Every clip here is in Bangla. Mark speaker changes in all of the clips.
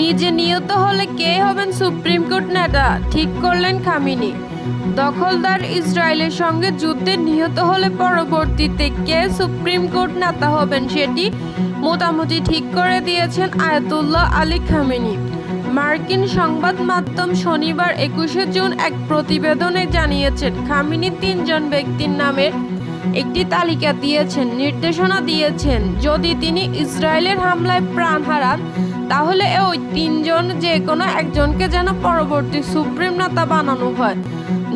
Speaker 1: নিজে নিহত হলে কে হবেন সুপ্রিম কোর্ট নেতা? ঠিক করলেন খামিনি। দখলদার ইসরায়েলের সঙ্গে যুদ্ধে নিহত হলে পরবর্তীতে কে সুপ্রিম কোর্ট নেতা হবেন সেটি মোটামুটি ঠিক করে দিয়েছেন আয়াতুল্লাহ আলী খামিনি। মার্কিন সংবাদ মাধ্যম শনিবার একুশে জুন এক প্রতিবেদনে জানিয়েছেন, খামিনি তিনজন ব্যক্তির নামের একটি তালিকা দিয়েছেন, নির্দেশনা দিয়েছেন, যদি তিনি ইসরায়েলের হামলায় প্রাণ হারান, তাহলে ওই তিনজন যে কোনো একজনকে যেন পরবর্তী সুপ্রিম নেতা বানানো হয়।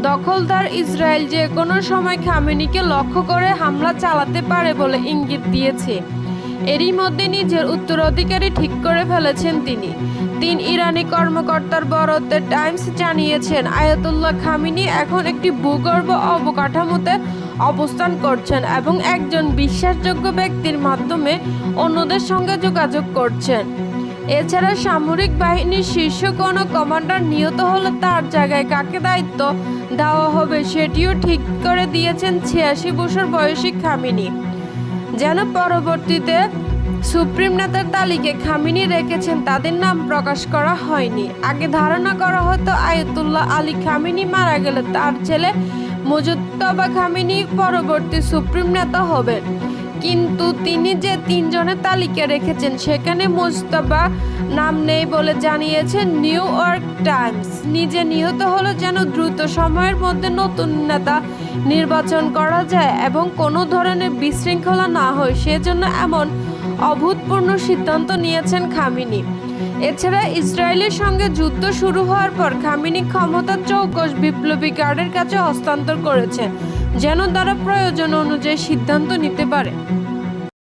Speaker 1: দখলদার ইসরায়েল যে কোনো সময় খামেনিকে লক্ষ্য করে হামলা চালাতে পারে বলে ইঙ্গিত দিয়েছে। এরই মধ্যে নিজের উত্তরাধিকারী ঠিক করে ফেলেছেন তিনি। তিন ইরানি কর্মকর্তার বরাদ্দে টাইমস জানিয়েছেন, আয়াতুল্লাহ খামিনি এখন একটি ভূগর্ভ অবকাঠামোতে অবস্থান করছেন এবং একজন বিশ্বাসযোগ্য ব্যক্তির মাধ্যমে অন্যদের সঙ্গে যোগাযোগ করছেন। এছাড়া সামরিক বাহিনীর শীর্ষ কোনো কমান্ডার নিহত হলে তার জায়গায় কাকে দায়িত্ব দেওয়া হবে সেটিও ঠিক করে দিয়েছেন ছিয়াশি বছর বয়সী খামিনী। যেন পরবর্তীতে সুপ্রিম নেতার তালিকায় খামিনি রেখেছেন, তাদের নাম প্রকাশ করা হয়নি। আগে ধারণা করা হতো আয়াতুল্লাহ আলী খামিনি মারা গেলে তার ছেলে মুজুত্তবা খামিনি পরবর্তী সুপ্রিম নেতা হবেন কিন্তু তিনি যে তিনজনের তালিকা রেখেছেন, সেখানে মুস্তফা নাম নেই বলে জানিয়েছেন নিউ ইয়র্ক টাইমস। নিজে নিহত হলো যেন দ্রুত সময়ের মধ্যে নতুন নেতা নির্বাচন করা যায় এবং কোনো ধরনের বিশৃঙ্খলা না হয়, সেজন্য এমন অভূতপূর্ণ সিদ্ধান্ত নিয়েছেন খামিনি। এছাড়া ইসরায়েলের সঙ্গে যুদ্ধ শুরু হওয়ার পর খামিনি ক্ষমতার চৌকস বিপ্লবী গার্ডের কাছে হস্তান্তর করেছেন, যেন তারা প্রয়োজন অনুযায়ী সিদ্ধান্ত নিতে পারে।